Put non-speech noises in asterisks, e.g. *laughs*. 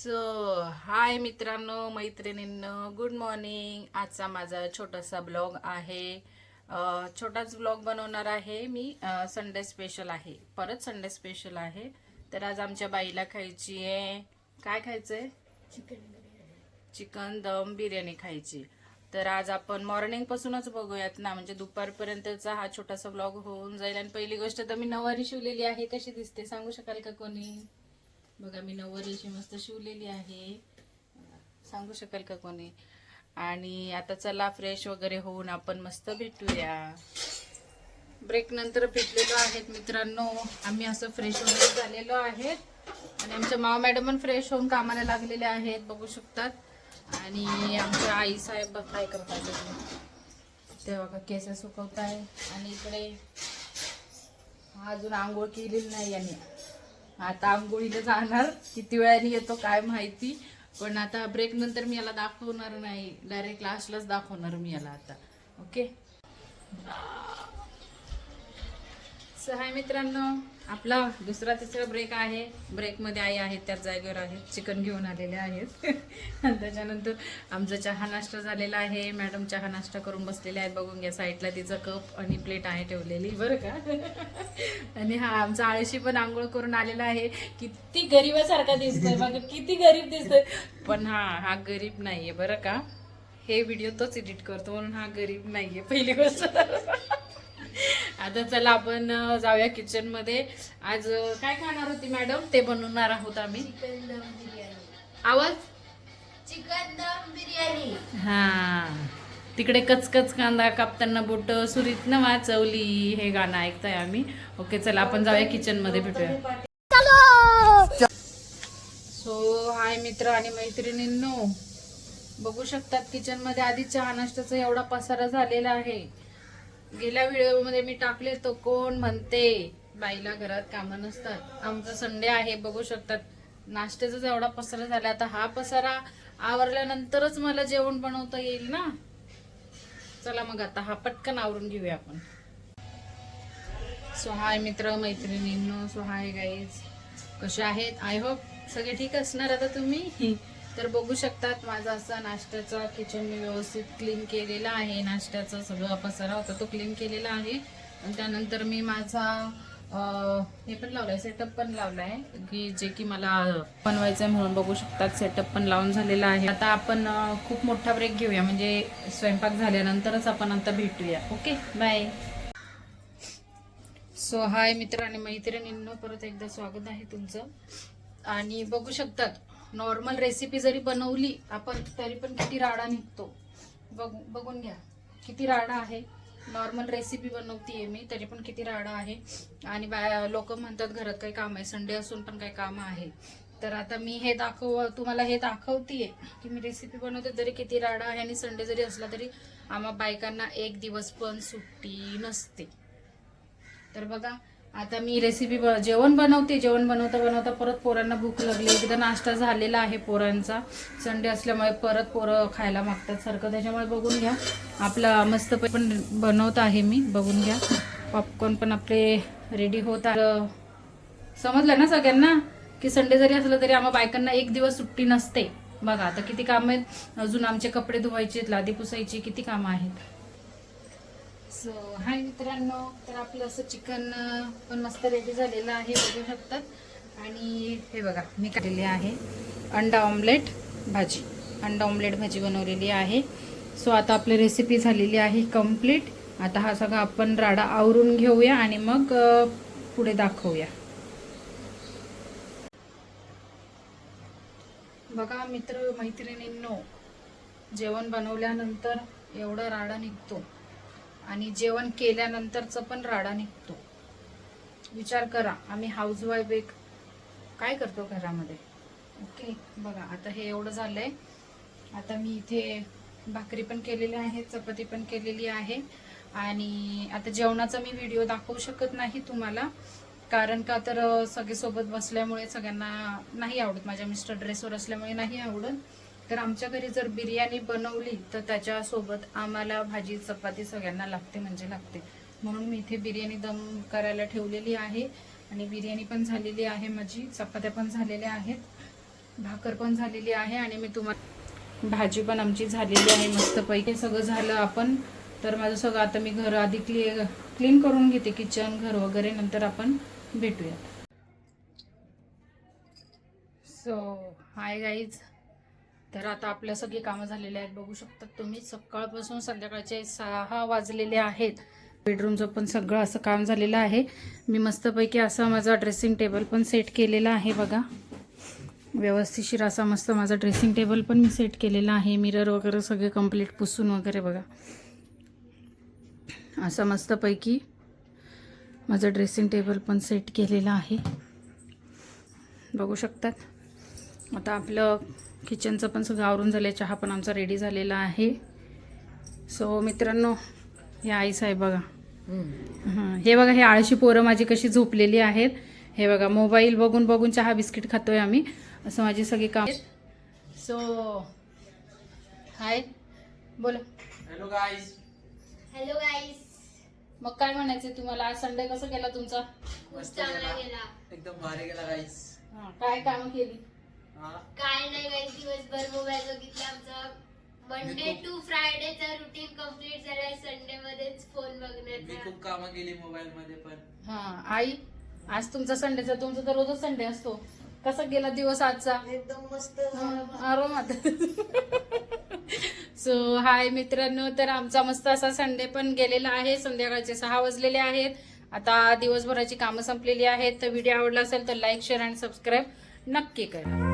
So हाय मित्रांनो मैत्रिणींनो good morning आजचा माझा छोटासा ब्लॉग आहे. छोटाच ब्लॉग बनवणार आहे मी. संडे स्पेशल आहे. परत संडे स्पेशल आहे. तर आज आमच्या बाईला खायची आहे. काय खायचंय? चिकन दम बिर्याणी खायची. तर आज आपण मॉर्निंग पासूनच बघूयात ना. म्हणजे दुपारपर्यंतचा हा छोटासा ब्लॉग होऊन जाईल. आणि पहिली गोष्ट तर मी नवारी शिवलेली आहे. कशी दिसते? सांगू शकाल का कोणी? बघा मी नऊवारी अशी मस्त शिवलेली आहे. सांगू शकाल का कोणी? आणि आता चला फ्रेश वगैरे होऊन आपण मस्त भेटूया. ब्रेक नंतर भेटलेलो आहेत मित्रांनो. आम्ही असं फ्रेश वगैरे झालेलो आहेत आणि आमच्या माव मॅडम पण फ्रेश होऊन कामाला लागलेले आहेत बघू शकतात. आणि आमच्या आई साहेब काय करतात ते. बघा केस सुकवत आहे आणि इकडे अजून आंघोळ केलेली नाही यांनी. आता आंघोळीला जाणार. किती वेळाने येतो काय माहिती. पण आता ब्रेक नंतर मी याला दाखवणार नाही. डायरेक्ट लास्टलाच दाखवणार मी याला आता. ओके सहाय मित्रांनो. आपला दुसरा तिसरा ब्रेक आहे. ब्रेकमध्ये आई आहेत त्याच जागेवर आहेत चिकन घेऊन आलेले आहेत. आणि *laughs* त्याच्यानंतर आमचा चहा नाश्ता झालेला आहे. मॅडम चहा नाश्ता करून बसलेले आहेत. बघून घ्या साईडला तिचं कप आणि प्लेट आहे ठेवलेली बरं का? *laughs* आणि हा आमचा आळशी पण आंघोळ करून आलेला आहे. किती गरीबासारखा दिसतोय. बघा किती गरीब दिसतोय. पण हा हा गरीब नाहीये बरं का? हे व्हिडिओ तोच एडिट करतो म्हणून हा गरीब नाहीये पहिली गोष्ट. *laughs* आता चला आपण जाऊया किचनमध्ये. आज काय खाणार होती मॅडम ते बनवणार आहोत आम्ही. आवाज? चिकन दम बिर्याणी हा. तिकडे कचकच कांदा कापताना बोट सुरीत न वाचवली. हे गाणं ऐकताय आम्ही. ओके चला आपण जाऊया किचनमध्ये भेटूया. सो हाय मित्र आणि मैत्रिणींनो. बघू शकतात किचनमध्ये आधी चहा नाश्त्याचा एवढा पसारा झालेला आहे. गेल्या व्हिडिओमध्ये मी टाकले तो कोण म्हणते? बाईला घरात कामं नसतात. आमचा संडे आहे बघू शकतात. नाश्त्याचाच एवढा पसारा झाला आता हा पसारा आवरल्यानंतरच मला जेवण बनवता येईल ना? चला मग आता हा पटकन आवरून घेऊया आपण. सो हाय मित्र मैत्रिणींनो सो हाय गाईज कसे आहेत? आय होप सगळे ठीक असणार आता तुम्ही? तर बघू शकतात माझा असा नाश्त्याचा किचन मी व्यवस्थित क्लीन केलेला आहे. नाश्त्याचा सगळा पसारा होता तो क्लीन केलेला आहे. आणि त्यानंतर मी माझा हे पण लावलाय सेटअप पण लावला आहे की जे की मला बनवायचं आहे म्हणून बघू शकतात. सेटअप पण लावून झालेला आहे. आता आपण खूप मोठा ब्रेक घेऊया. म्हणजे स्वयंपाक झाल्यानंतरच आपण आता भेटूया. ओके बाय सो हाय मित्र आणि मैत्रिणींनो परत एकदा स्वागत आहे तुमचं. आणि बघू शकतात नॉर्मल रेसिपी जरी बनवली आपण तरी पण किती राडा निघतो. बघ बघून घ्या. किती राडा आहे. नॉर्मल रेसिपी बनवतीये मी तरी पण किती राडा आहे. आणि बा लोक म्हणतात घरात काही काम आहे संडे असून पण काही काम आहे. तर आता मी हे दाखव तुम्हाला हे दाखवतीये की मी रेसिपी बनवते तरी किती राडा आहे आणि संडे जरी असला तरी आम्हा बायकांना एक दिवस पण सुट्टी नसते. तर बघा आता मी रेसिपी जेवण बनवते जेवण बनवता बनवता परत पोरांना भूक लागली. एकदा नाश्ता झालेला आहे पोरांचा. संडे असल्यामुळे परत पोरं खायला मागतात सारखं. त्याच्यामुळे बघून घ्या. आपला मस्त पण बनवत आहे मी. बघून घ्या. पॉपकॉर्न पण आपले रेडी होत आहे समजलं ना सगळ्यांना? की संडे जरी असलं तरी आम्हा बायकांना एक दिवस सुट्टी नसते. बघा आता किती कामं आहेत? अजून आमचे कपडे धुवायचे लादी पुसायची किती कामं आहेत? सो हाय मित्रांनो. तर आपलं असं चिकन पण मस्त रेडी झालेलं आहे बघू शकतात. आणि हे बघा मी काढलेली आहे अंडा ऑमलेट भाजी. अंडा ऑमलेट भाजी बनवलेली आहे. सो आता आपली रेसिपी झालेली आहे कंप्लीट आता हा सगळा आपण राडा आवरून घेऊया आणि मग पुढे दाखवूया. बघा मित्र मैत्रिणींनो जेवण बनवल्यानंतर एवढा राडा निघतो. आणि जेवण केल्यानंतरचं पण राडा निघतो. विचार करा आम्ही हाऊसवाईफ एक काय करतो घरामध्ये? ओके बघा आता हे एवढं झालंय. आता मी इथे भाकरी पण केलेली आहे चपाती पण केलेली आहे. आणि आता जेवणाचा मी व्हिडिओ दाखवू शकत नाही तुम्हाला कारण का तर सगळेसोबत सगळे सोबत बसल्यामुळे सगळ्यांना नाही आवडत. माझ्या मिस्टर ड्रेसवर असल्यामुळे नाही आवडत. तर आमच्या घरी जर बिर्याणी बनवली तर त्याच्यासोबत आम्हाला भाजी चपाती सगळ्यांना लागते म्हणजे लागते. म्हणून मी इथे बिर्याणी दम करायला ठेवलेली आहे. आणि बिर्याणी पण झालेली आहे माझी चपात्या पण झालेल्या आहेत भाकर पण झालेली आहे आणि मी तुम्हाला भाजी पण आमची झालेली आहे मस्तपैकी सगळं झालं आपण. तर माझं सगळं आता मी घर आधी क्लि क्लीन करून घेते किचन घर वगैरे. नंतर आपण भेटूयात. सो हाय गाईज तर आता आपल्या सगळी कामं झालेली आहेत. बघू शकतात तुम्ही सकाळपासून संध्याकाळचे सहा वाजलेले आहेत. बेडरूमचं पण सगळं असं काम झालेलं आहे. मी मस्तपैकी असा माझा ड्रेसिंग टेबल पण सेट केलेला आहे बघा. व्यवस्थिशीर असा मस्त माझा ड्रेसिंग टेबल पण मी सेट केलेला आहे. मिरर वगैरे सगळे कंप्लीट पुसून वगैरे बघा. असं मस्तपैकी माझं ड्रेसिंग टेबल पण सेट केलेलं आहे. बघू शकतात. आता आपलं किचनचं पण सगळं आवरून झालं चहा पण आमचा रेडी झालेला आहे. सो मित्रांनो हे आईस आहे बघा. हां हे बघा हे आळशी पोरं माझी कशी झोपलेली आहेत. हे बघा मोबाईल बघून बघून चहा बिस्किट खातोय आम्ही. असं माझी सगळी काम सो हाय बोला. हॅलो गाईज हॅलो गाईस मग काय म्हणायचं तुम्हाला? आज संडे कसं केला तुमचा? खूप चांगला गेला. एकदम भारी गेला गाईज हां, काय कामं केली? काय नाही गाईस दिवसभर मोबाईल बघितला आमचा. मंडे टू फ्रायडेचा रुटीन कंप्लीट झालाय. संडे मध्येच फोन मी बघण्याचा खूप कामं केली मोबाईल मध्ये पण. हां आई आज तुमचा संडेचा तुमचा तर रोजच संडे असतो. कसा गेला दिवस आजचा? एकदम मस्त आरामात. *laughs* सो हाय मित्रांनो तर आमचा मस्त असा संडे पण गेलेला आहे. संध्याकाळचे सहा वाजलेले आहेत. आता दिवसभराची कामं संपलेली आहेत. तर व्हिडिओ आवडला असेल तर लाईक शेअर आणि सबस्क्राईब नक्की करा.